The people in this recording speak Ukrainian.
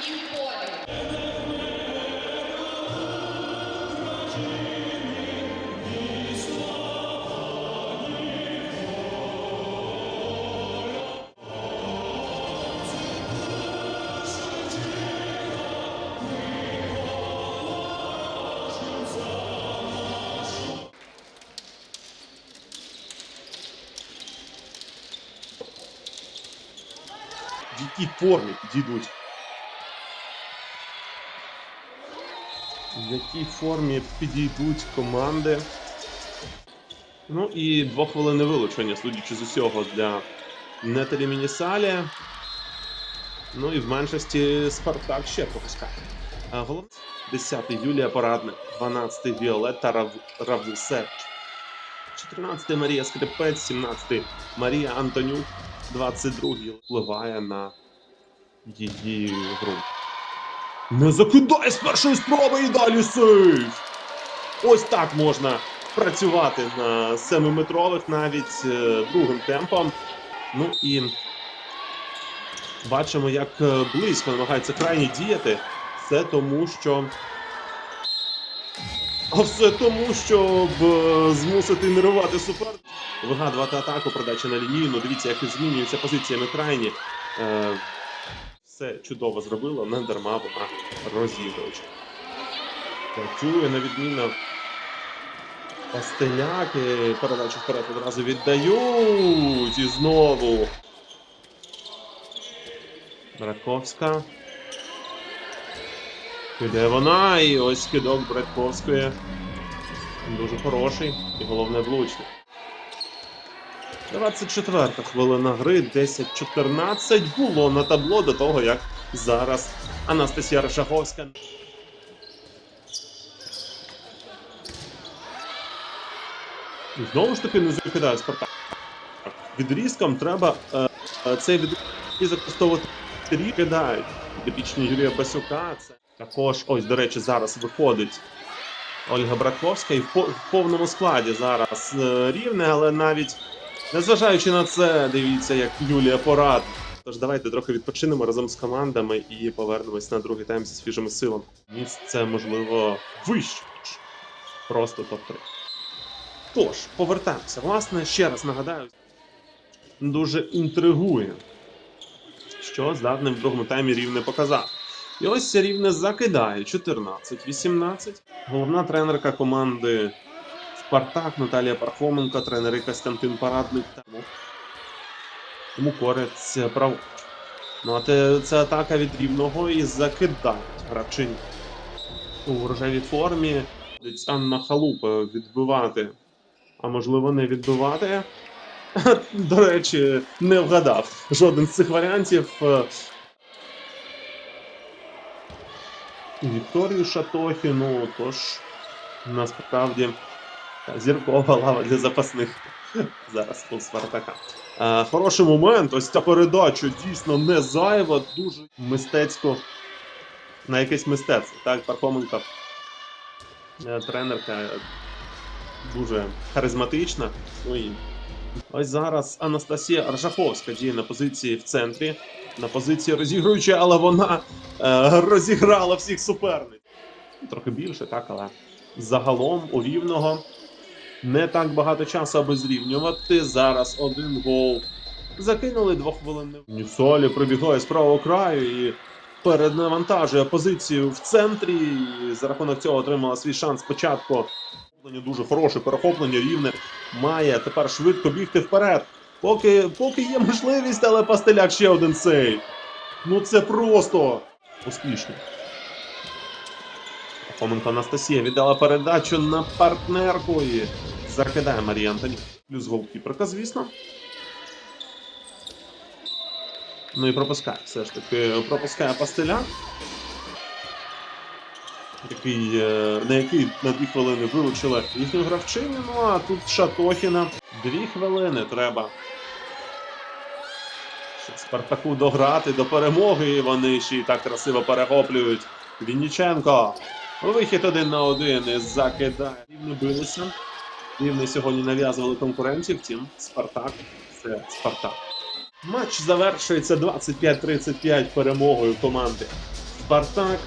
їм полі. які В якій формі підійдуть команди. Ну і двохвилинне вилучення, судячи з усього, для Нетелі Мінісалі. Ну і в меншості Спартак ще пропускає. Головне 10-й Юлія Парадник, 12-й Віолетта Рав... Равлусевич, 14-й Марія Скрипець, 17-й Марія Антонюк, 22-й впливає на її гру. Не закидай з першої спроби і далі сейф! Ось так можна працювати на 7-метрових навіть е, другим темпом. Ну і бачимо, як е, близько намагається крайні діяти. Все тому, що. А все тому, щоб е, змусити нервувати супер. Вигадувати атаку, продача на лінію. Ну дивіться, як змінюються позиціями крайні. Е, все чудово зробила, не дарма вона розігруюча. Працює на відміну Пастеляки. Передачу вперед одразу віддають. І знову. Браковська. Піде вона, і ось кидок Братковської. Дуже хороший і головне влучний. 24 хвилина гри, 10-14 було на табло до того, як зараз Анастасія Рашаговська. І Знову ж таки не закидає Спартак. Відрізком треба е, е, цей відрізок використовувати кидають. Підопічні Юрія Басюка. Це також, ось, до речі, зараз виходить Ольга Браковська і в повному складі зараз е, рівне, але навіть незважаючи на це, дивіться, як Юлія порад. Тож давайте трохи відпочинемо разом з командами і повернемось на другий тайм зі свіжими силами. Місце, можливо, вище, просто топ-3. Тож, повертаємося. Власне, ще раз нагадаю, дуже інтригує, що здатним в другому таймі рівне показати. І ось рівне закидає 14-18. Головна тренерка команди Спартак Наталія Пархоменко, тренери Костянтин Парадник. Тому, тому корець праворуч. Ну а це атака від рівного і закидають гравчині. У рожевій формі Анна Халупа відбивати а можливо не відбивати. До речі, не вгадав жоден з цих варіантів. Е, Вікторію Шатохіну, тож насправді зіркова лава для запасних зараз у Спартака. Хороший момент. Ось ця передача дійсно не зайва, дуже мистецько на якесь мистецтво. Так, Пархоменко, е, тренерка дуже харизматична. Ну і ось зараз Анастасія Аржаховська діє на позиції в центрі, на позиції розігруючої, але вона е, розіграла всіх суперниць. Трохи більше, так, але загалом у рівного не так багато часу, аби зрівнювати. Зараз один гол. Закинули двохвилинний. Нісолі прибігає з правого краю і перенавантажує позицію в центрі. І за рахунок цього отримала свій шанс спочатку дуже хороше, перехоплення рівне. Має тепер швидко бігти вперед. Поки, поки є можливість, але пастеляк ще один сейв. Ну це просто успішно. Хоменко Анастасія віддала передачу на партнерку і закидає Марія Антоні. Плюс голкіперка, звісно. Ну і пропускає все ж таки. Пропускає пастеляк який, е, на який на дві хвилини вилучили їхню гравчиню. Ну а тут Шатохіна. Дві хвилини треба. Щоб Спартаку дограти до перемоги. І вони ще й так красиво перехоплюють. Вінніченко. Вихід один на один і закидає. Рівно билися. Рівно сьогодні нав'язували конкуренцію. Втім, Спартак це Спартак. Матч завершується 25-35 перемогою команди Спартак.